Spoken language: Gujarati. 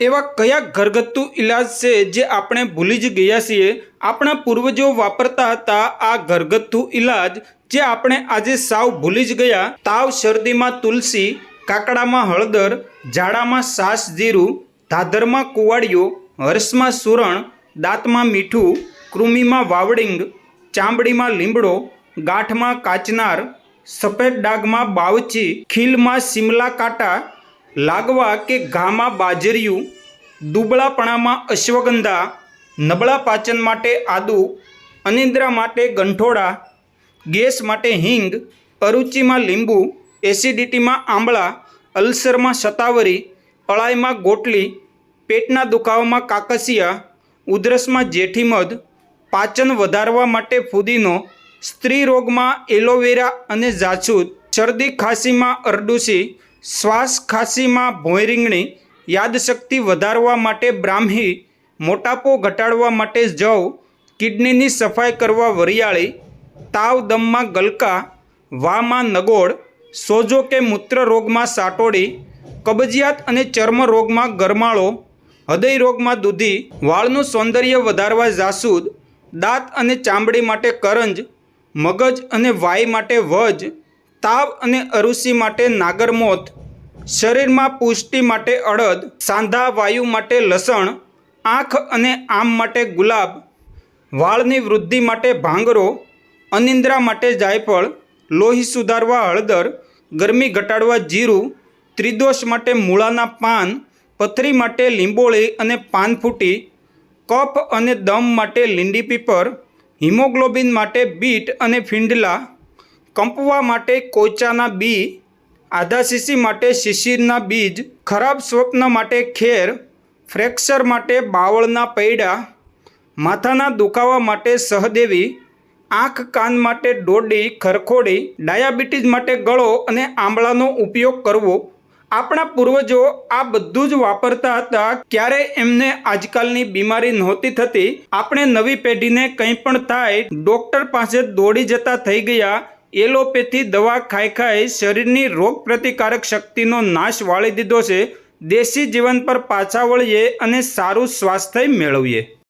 એવા કયા ઘરગથ્થુ ઇલાજ છે જે આપણે ભૂલી જ ગયા છીએ? આપણા પૂર્વજો વાપરતા હતા આ ઘરગથ્થુ ઇલાજ જે આપણે આજે સાવ ભૂલી જ ગયા. તાવ, શરદીમાં તુલસી, કાકડામાં હળદર, ઝાડામાં સાસ જીરું, ધાધરમાં કુવાડિયો હર્ષમાં સુરણ, દાંતમાં મીઠું, કૃમિમાં વાવડિંગ, ચામડીમાં લીમડો, ગાંઠમાં કાચનાર, સફેદ ડાઘમાં બાવચી, ખીલમાં સિમલા કાંટા લાગવા કે ઘામાં બાજરિયું, દુબળાપણામાં અશ્વગંધા, નબળા પાચન માટે આદુ, અનિદ્રા માટે ગંઠોડા, ગેસ માટે હિંગ, અરુચિમાં લીંબુ, એસિડિટીમાં આંબળા, અલ્સરમાં શતાવરી અળાઈમાં ગોટલી, પેટના દુખાવામાં કાકસિયા, ઉધરસમાં જેઠીમધ પાચન વધારવા માટે ફુદીનો, સ્ત્રી રોગમાં એલોવેરા અને જાછૂદ શરદી ખાંસીમાં અરડુસી શ્વાસ ખાંસીમાં ભોંયરીંગણી, યાદશક્તિ વધારવા માટે બ્રાહ્મી, મોટાપો ઘટાડવા માટે જવ, કિડનીની સફાઈ કરવા વરિયાળી, તાવ દમમાં ગલકા, વામાં નગોળ, સોજો કે મૂત્ર રોગમાં સાટોડી, કબજિયાત અને ચર્મ રોગમાં ગરમાળો, હૃદય રોગમાં દૂધી, વાળનું સૌંદર્ય વધારવા જાસૂદ, દાંત અને ચામડી માટે કરંજ, મગજ અને વાય માટે વજ તાવ અને અરુસી માટે નાગરમોથ શરીરમાં પુષ્ટિ માટે અડદ, સાંધા વાયુ માટે લસણ, આંખ અને આમ માટે ગુલાબ, વાળની વૃદ્ધિ માટે ભાંગરો, અનિંદ્રા માટે જાયફળ, લોહી સુધારવા હળદર, ગરમી ઘટાડવા જીરું, ત્રિદોષ માટે મૂળાના પાન, પથરી માટે લીંબોળી અને પાનફૂટી, કફ અને દમ માટે લીંડી પીપર, હિમોગ્લોબિન માટે બીટ અને ફિંડલા કંપવા માટે કોચાના બી, આધા શીશી માટે શિશિરના બીજ, ખરાબ સ્વપ્ન માટે ખેર, ફ્રેક્ચર માટે બાવળના પૈડા, માથાના દુખાવા માટે સહદેવી, આંખ કાન માટે ડોડી ખરખોડી, ડાયાબિટીસ માટે ગળો અને આંબળાનો ઉપયોગ કરવો. આપણા પૂર્વજો આ બધું જ વાપરતા હતા, ક્યારે એમને આજકાલની બીમારી નહોતી થતી. આપણે નવી પેઢીને કંઈ પણ થાય, ડૉક્ટર પાસે દોડી જતા થઈ ગયા એલોપેથી દવા ખાઈ ખાઈ શરીરની રોગ પ્રતિકારક શક્તિનો નાશ વાળી દીધો છે. દેશી જીવન પર પાછા વળીએ અને સારું સ્વાસ્થ્ય મેળવીએ.